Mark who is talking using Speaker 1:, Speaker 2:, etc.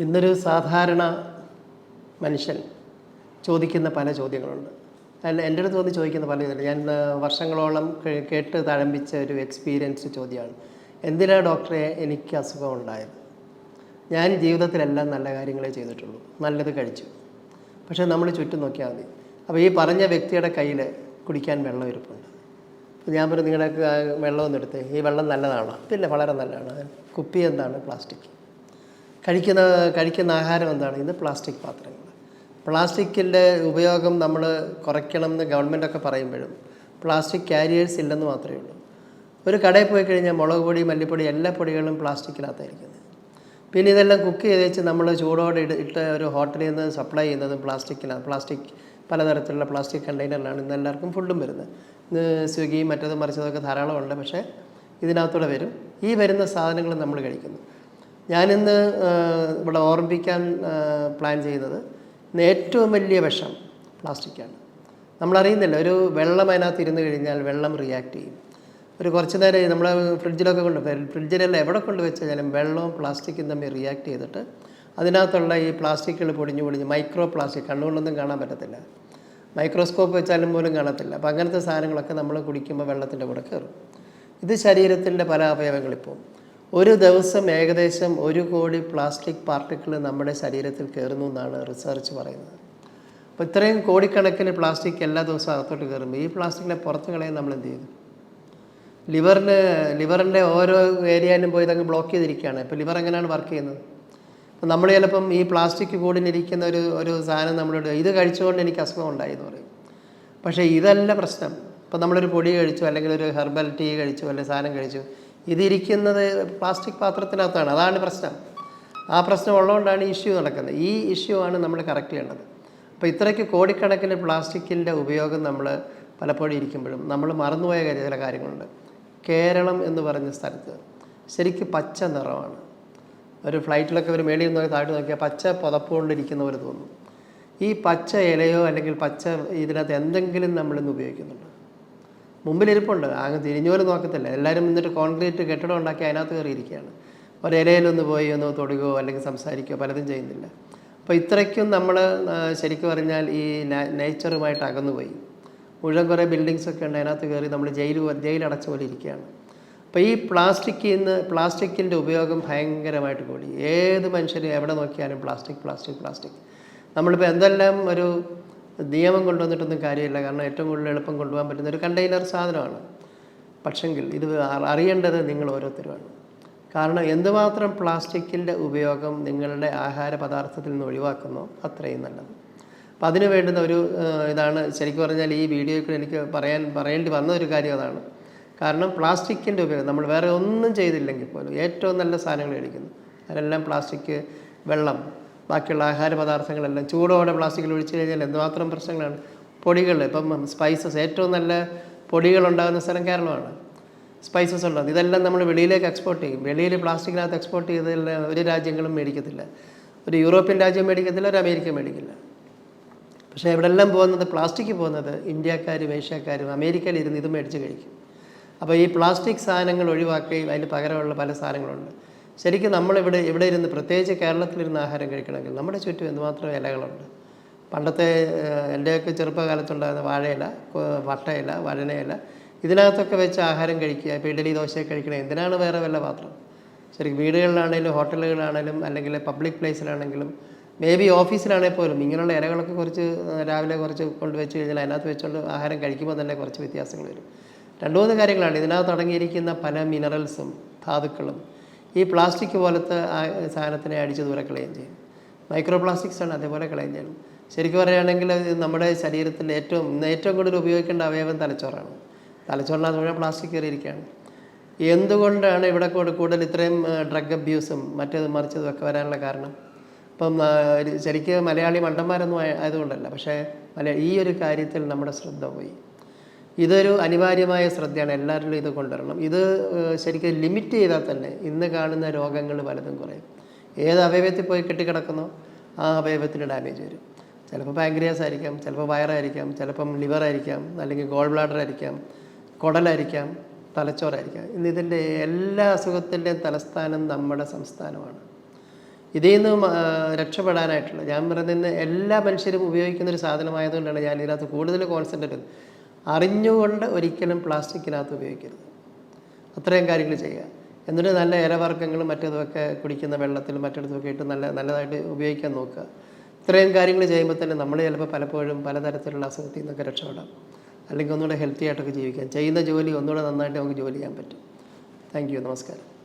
Speaker 1: ഇന്നൊരു സാധാരണ മനുഷ്യൻ ചോദിക്കുന്ന പല ചോദ്യങ്ങളുണ്ട്. എന്റെ അടുത്ത് വന്ന് ചോദിക്കുന്ന പല ചോദ്യങ്ങൾ ഞാൻ വർഷങ്ങളോളം കേട്ട് തഴമ്പിച്ച ഒരു എക്സ്പീരിയൻസ് ചോദ്യമാണ്. എന്തിനാണ് ഡോക്ടറെ എനിക്ക് അസുഖം ഉണ്ടായത്? ഞാൻ ജീവിതത്തിലെല്ലാം നല്ല കാര്യങ്ങളെ ചെയ്തിട്ടുള്ളൂ. നല്ലത് കഴിച്ചു. പക്ഷേ നമ്മൾ ചുറ്റും നോക്കിയാൽ മതി. അപ്പോൾ ഈ പറഞ്ഞ വ്യക്തിയുടെ കയ്യിൽ കുടിക്കാൻ വെള്ളം ഇരിപ്പുണ്ട്. ഞാൻ പറഞ്ഞു നിങ്ങളുടെ വെള്ളം എടുത്തേ. ഈ വെള്ളം നല്ലതാണോ? പിന്നെ വളരെ നല്ലതാണ്. കുപ്പി എന്താണ്? പ്ലാസ്റ്റിക്. കഴിക്കുന്ന കഴിക്കുന്ന ആഹാരം എന്താണ്? ഇത് പ്ലാസ്റ്റിക് പാത്രങ്ങൾ. പ്ലാസ്റ്റിക്കിന്റെ ഉപയോഗം നമ്മൾ കുറയ്ക്കണം എന്ന് ഗവൺമെന്റൊക്കെ പറയുമ്പോഴും പ്ലാസ്റ്റിക് കാരിയേഴ്സ് ഇല്ലെന്ന് മാത്രമേ ഉള്ളൂ. ഒരു കടയിൽ പോയി കഴിഞ്ഞാൽ മുളക് പൊടി മല്ലിപ്പൊടി എല്ലാ പൊടികളും പ്ലാസ്റ്റിക്കിനകത്തായിരിക്കുന്നത്. പിന്നെ ഇതെല്ലാം കുക്ക് ചെയ്ത് വെച്ച് നമ്മൾ ചൂടോടെ ഇട്ട് ഇട്ട് ഒരു ഹോട്ടലിൽ നിന്ന് സപ്ലൈ ചെയ്യുന്നതും പ്ലാസ്റ്റിക്കിലാണ് പ്ലാസ്റ്റിക് പലതരത്തിലുള്ള പ്ലാസ്റ്റിക് കണ്ടെയ്നറിലാണ് ഇന്ന് എല്ലാവർക്കും ഫുഡും വരുന്നത്. ഇന്ന് സ്വിഗ്ഗിയും മറ്റതും മറിച്ചതൊക്കെ ധാരാളമുണ്ട് പക്ഷേ ഇതിനകത്തൂടെ വരും. ഈ വരുന്ന സാധനങ്ങൾ നമ്മൾ കഴിക്കുന്നു. ഞാനിന്ന് ഇവിടെ ഓർമ്മിപ്പിക്കാൻ പ്ലാൻ ചെയ്യുന്നത് ഇന്ന് ഏറ്റവും വലിയ വിഷം പ്ലാസ്റ്റിക്കാണ്. നമ്മളറിയുന്നില്ല ഒരു വെള്ളം അതിനകത്ത് ഇരുന്ന് കഴിഞ്ഞാൽ വെള്ളം റിയാക്ട് ചെയ്യും. ഒരു കുറച്ച് നേരം നമ്മൾ ഫ്രിഡ്ജിലൊക്കെ കൊണ്ട് ഫ്രിഡ്ജിലെല്ലാം എവിടെ കൊണ്ട് വെച്ച് കഴിഞ്ഞാലും വെള്ളവും പ്ലാസ്റ്റിക്കും തമ്മിൽ റിയാക്ട് ചെയ്തിട്ട് അതിനകത്തുള്ള ഈ പ്ലാസ്റ്റിക്കുകൾ പൊടിഞ്ഞു പൊടിഞ്ഞ് മൈക്രോ പ്ലാസ്റ്റിക് കണ്ണുകൊണ്ടൊന്നും കാണാൻ പറ്റത്തില്ല. മൈക്രോസ്കോപ്പ് വെച്ചാലും പോലും കാണത്തില്ല. അപ്പോൾ അങ്ങനത്തെ സാധനങ്ങളൊക്കെ നമ്മൾ കുടിക്കുമ്പോൾ വെള്ളത്തിന്റെ കൂടെ കയറും. ഇത് ശരീരത്തിന്റെ പല അവയവങ്ങളിപ്പോൾ. ഒരു ദിവസം ഏകദേശം ഒരു കോടി പ്ലാസ്റ്റിക് പാർട്ടിക്കിൾ നമ്മുടെ ശരീരത്തിൽ കയറുന്നു എന്നാണ് റിസർച്ച് പറയുന്നത്. അപ്പോൾ ഇത്രയും കോടിക്കണക്കിന് പ്ലാസ്റ്റിക് എല്ലാ ദിവസവും അകത്തോട്ട് കയറുമ്പോൾ ഈ പ്ലാസ്റ്റിക്കിനെ പുറത്ത് കളയാൻ നമ്മൾ എന്ത് ചെയ്തു? ലിവറിന് ലിവറിന്റെ ഓരോ ഏരിയയിലും പോയി ഇതങ്ങ് ബ്ലോക്ക് ചെയ്തിരിക്കുകയാണ്. ഇപ്പോൾ ലിവർ എങ്ങനെയാണ് വർക്ക് ചെയ്യുന്നത്? അപ്പം നമ്മൾ ചിലപ്പം ഈ പ്ലാസ്റ്റിക് കൂടിനിരിക്കുന്ന ഒരു ഒരു സാധനം നമ്മളോട് ഇത് കഴിച്ചുകൊണ്ട് എനിക്ക് അസുഖം ഉണ്ടായി എന്ന് പറയും. പക്ഷേ ഇതല്ല പ്രശ്നം. ഇപ്പം നമ്മളൊരു പൊടി കഴിച്ചു അല്ലെങ്കിൽ ഒരു ഹെർബൽ ടീ കഴിച്ചു അല്ലെങ്കിൽ സാധനം കഴിച്ചു ഇതിരിക്കുന്നത് പ്ലാസ്റ്റിക് പാത്രത്തിനകത്താണ്. അതാണ് പ്രശ്നം. ആ പ്രശ്നം ഉള്ളതുകൊണ്ടാണ് ഇഷ്യൂ നടക്കുന്നത്. ഈ ഇഷ്യൂ ആണ് നമ്മൾ കറക്റ്റ് ചെയ്യേണ്ടത്. അപ്പോൾ ഇത്രയ്ക്ക് കോടിക്കണക്കിന് പ്ലാസ്റ്റിക്കിന്റെ ഉപയോഗം നമ്മൾ പലപ്പോഴും ഇരിക്കുമ്പോഴും നമ്മൾ മറന്നുപോയ കാര്യ- ചില കാര്യങ്ങളുണ്ട്. കേരളം എന്ന് പറഞ്ഞ സ്ഥലത്ത് ശരിക്കും പച്ച നിറമാണ്. ഒരു ഫ്ലൈറ്റിലൊക്കെ ഒരു മേളിൽ നിന്നൊക്കെ താഴ്ത്തി നോക്കിയാൽ പച്ച പുതപ്പുകൊണ്ടിരിക്കുന്ന പോലെ തോന്നും. ഈ പച്ച ഇലയോ അല്ലെങ്കിൽ പച്ച ഇതിനകത്ത് എന്തെങ്കിലും നമ്മളിന്ന് ഉപയോഗിക്കുന്നുണ്ട്. മുമ്പിലിരിപ്പുണ്ട്. അങ്ങ് തിരിഞ്ഞു പോലും നോക്കത്തില്ല. എല്ലാവരും എന്നിട്ട് കോൺക്രീറ്റ് കെട്ടിടം ഉണ്ടാക്കി അതിനകത്ത് കയറിയിരിക്കുകയാണ്. ഒരിലയിലൊന്ന് പോയി ഒന്ന് തൊടുകയോ അല്ലെങ്കിൽ സംസാരിക്കുകയോ പലതും ചെയ്യുന്നില്ല. അപ്പോൾ ഇത്രയ്ക്കും നമ്മൾ ശരിക്കും പറഞ്ഞാൽ ഈ നേച്ചറുമായിട്ട് അകന്നുപോയി. മുഴുവൻ കുറേ ബിൽഡിങ്സ് ഒക്കെ ഉണ്ട്. അതിനകത്ത് കയറി നമ്മൾ ജയിൽ ജയിലടച്ച പോലെ ഇരിക്കുകയാണ്. അപ്പോൾ ഈ പ്ലാസ്റ്റിക്കിൽ നിന്ന് പ്ലാസ്റ്റിക്കിന്റെ ഉപയോഗം ഭയങ്കരമായിട്ട് കൂടി. ഏത് മനുഷ്യരും എവിടെ നോക്കിയാലും പ്ലാസ്റ്റിക് പ്ലാസ്റ്റിക് പ്ലാസ്റ്റിക്. നമ്മളിപ്പോൾ എന്തെല്ലാം ഒരു നിയമം കൊണ്ടുവന്നിട്ടൊന്നും കാര്യമില്ല. കാരണം ഏറ്റവും കൂടുതൽ എളുപ്പം കൊണ്ടുപോകാൻ പറ്റുന്ന ഒരു കണ്ടെയ്നർ സാധനമാണ്. പക്ഷെങ്കിൽ ഇത് അറിയേണ്ടത് നിങ്ങൾ ഓരോരുത്തരുമാണ്. കാരണം എന്തുമാത്രം പ്ലാസ്റ്റിക്കിന്റെ ഉപയോഗം നിങ്ങളുടെ ആഹാര പദാർത്ഥത്തിൽ നിന്ന് ഒഴിവാക്കുന്നോ അത്രയും നല്ലത്. അപ്പം അതിന് വേണ്ടുന്ന ഒരു ഇതാണ് ശരിക്കും പറഞ്ഞാൽ ഈ വീഡിയോയ്ക്ക് എനിക്ക് പറയാൻ പറയേണ്ടി വന്ന ഒരു കാര്യം അതാണ്. കാരണം പ്ലാസ്റ്റിക്കിന്റെ ഉപയോഗം നമ്മൾ വേറെ ഒന്നും ചെയ്തില്ലെങ്കിൽ പോലും ഏറ്റവും നല്ല സാധനങ്ങൾ കഴിക്കുന്നു അതിലെല്ലാം പ്ലാസ്റ്റിക് വെള്ളം ബാക്കിയുള്ള ആഹാര പദാർത്ഥങ്ങളെല്ലാം ചൂടോടെ പ്ലാസ്റ്റിക്കിൽ ഒഴിച്ചു കഴിഞ്ഞാൽ എന്തുമാത്രം പ്രശ്നങ്ങളാണ്? പൊടികൾ ഇപ്പം സ്പൈസസ് ഏറ്റവും നല്ല പൊടികൾ ഉണ്ടാകുന്ന സ്ഥലം കേരളമാണ്. സ്പൈസസ് ഉള്ളത്. ഇതെല്ലാം നമ്മൾ വെളിയിലേക്ക് എക്സ്പോർട്ട് ചെയ്യും. വെളിയിൽ പ്ലാസ്റ്റിക്കിനകത്ത് എക്സ്പോർട്ട് ചെയ്തതെല്ലാം ഒരു രാജ്യങ്ങളും മേടിക്കത്തില്ല. ഒരു യൂറോപ്യൻ രാജ്യം മേടിക്കത്തില്ല ഒരു അമേരിക്ക മേടിക്കില്ല. പക്ഷേ ഇവിടെല്ലാം പോകുന്നത് പ്ലാസ്റ്റിക് പോകുന്നത് ഇന്ത്യക്കാരും ഏഷ്യക്കാരും അമേരിക്കയിൽ ഇരുന്ന് ഇത് മേടിച്ച് കഴിക്കും. അപ്പോൾ ഈ പ്ലാസ്റ്റിക് സാധനങ്ങൾ ഒഴിവാക്കുകയും അതിന് പകരമുള്ള പല സാധനങ്ങളുണ്ട്. ശരിക്കും നമ്മളിവിടെ ഇവിടെ ഇരുന്ന് പ്രത്യേകിച്ച് കേരളത്തിലിരുന്ന് ആഹാരം കഴിക്കണമെങ്കിൽ നമ്മുടെ ചുറ്റും എന്തുമാത്രം ഇലകളുണ്ട്? പണ്ടത്തെ എന്റെയൊക്കെ ചെറുപ്പകാലത്തുണ്ടായിരുന്ന വാഴയില വട്ടയില വഴനയില ഇതിനകത്തൊക്കെ വെച്ച് ആഹാരം കഴിക്കുക. ഇപ്പോൾ ഇഡലി ദോശയൊക്കെ കഴിക്കണേ എന്തിനാണ് വേറെ വല്ല പാത്രം? ശരിക്കും വീടുകളിലാണെങ്കിലും ഹോട്ടലുകളിലാണെങ്കിലും അല്ലെങ്കിൽ പബ്ലിക് പ്ലേസിലാണെങ്കിലും മേ ബി ഓഫീസിലാണെങ്കിൽ പോലും ഇങ്ങനെയുള്ള ഇലകളൊക്കെ കുറച്ച് രാവിലെ കുറച്ച് കൊണ്ടുവച്ച് കഴിഞ്ഞാൽ അതിനകത്ത് വെച്ചുകൊണ്ട് ആഹാരം കഴിക്കുമ്പോൾ തന്നെ കുറച്ച് വ്യത്യാസങ്ങൾ വരും. രണ്ട് മൂന്ന് കാര്യങ്ങളാണ്. ഇതിനകത്ത് അടങ്ങിയിരിക്കുന്ന പല മിനറൽസും ധാതുക്കളും ഈ പ്ലാസ്റ്റിക് പോലത്തെ ആ സാധനത്തിനെ അടിച്ച് ദൂരെ കളയുകയും ചെയ്യും. മൈക്രോ പ്ലാസ്റ്റിക്സാണ് അതേപോലെ കളയുകയും ചെയ്യണം ശരിക്കും പറയുകയാണെങ്കിൽ നമ്മുടെ ശരീരത്തിൽ ഏറ്റവും ഏറ്റവും കൂടുതൽ ഉപയോഗിക്കേണ്ട അവയവം തലച്ചോറാണ്. തലച്ചോറിനകത്ത് മുഴുവൻ പ്ലാസ്റ്റിക് കയറിയിരിക്കുകയാണ് എന്തുകൊണ്ടാണ് ഇവിടെ കൂടെ കൂടുതൽ ഇത്രയും ഡ്രഗ് അബ്യൂസും മറ്റേത് മറിച്ചതും ഒക്കെ വരാനുള്ള കാരണം? ഇപ്പം ശരിക്കും മലയാളി മണ്ടന്മാരൊന്നും ആയതുകൊണ്ടല്ല. പക്ഷേ മല ഈ ഒരു കാര്യത്തിൽ നമ്മുടെ ശ്രദ്ധ പോയി. ഇതൊരു അനിവാര്യമായ ശ്രദ്ധയാണ് എല്ലാവരിലും ഇത് കൊണ്ടുവരണം. ഇത് ശരിക്കും ലിമിറ്റ് ചെയ്താൽ തന്നെ ഇന്ന് കാണുന്ന രോഗങ്ങൾ പലതും കുറയും. ഏത് അവയവത്തിൽ പോയി കെട്ടിക്കിടക്കുന്നോ ആ അവയവത്തിന് ഡാമേജ് വരും. ചിലപ്പോൾ പാങ്ക്രിയാസ് ആയിരിക്കാം ചിലപ്പോൾ വയറായിരിക്കാം ചിലപ്പം ലിവർ ആയിരിക്കാം അല്ലെങ്കിൽ ഗോൾ ബ്ലാഡർ ആയിരിക്കാം കുടലായിരിക്കാം തലച്ചോറായിരിക്കാം ഇന്ന് ഇതിന്റെ എല്ലാ അസുഖത്തിന്റെയും തലസ്ഥാനം നമ്മുടെ സംസ്ഥാനമാണ്. ഇതിൽ നിന്ന് രക്ഷപ്പെടാനായിട്ടുള്ള ഞാൻ പറയുന്നത് എല്ലാ മനുഷ്യരും ഉപയോഗിക്കുന്ന ഒരു സാധനമായതുകൊണ്ടാണ് ഞാൻ ഇതിനകത്ത് കൂടുതൽ കോൺസെൻട്രേറ്റ് അറിഞ്ഞുകൊണ്ട് ഒരിക്കലും പ്ലാസ്റ്റിക്കിനകത്ത് ഉപയോഗിക്കരുത്. അത്രയും കാര്യങ്ങൾ ചെയ്യുക. എന്നിട്ട് നല്ല ഇലവർഗങ്ങളും മറ്റേതുമൊക്കെ കുടിക്കുന്ന വെള്ളത്തിൽ മറ്റേടത്തുമൊക്കെ ഇട്ട് നല്ല നല്ലതായിട്ട് ഉപയോഗിക്കാൻ നോക്കുക. ഇത്രയും കാര്യങ്ങൾ ചെയ്യുമ്പോൾ തന്നെ നമ്മൾ ചിലപ്പോൾ പലപ്പോഴും പലതരത്തിലുള്ള അസുഖത്തിൽ നിന്നൊക്കെ രക്ഷപ്പെടാം. അല്ലെങ്കിൽ ഒന്നുകൂടെ ഹെൽത്തി ആയിട്ടൊക്കെ ജീവിക്കാം. ചെയ്യുന്ന ജോലി ഒന്നുകൂടെ നന്നായിട്ട് നമുക്ക് ജോലി ചെയ്യാൻ പറ്റും. താങ്ക് യു നമസ്കാരം.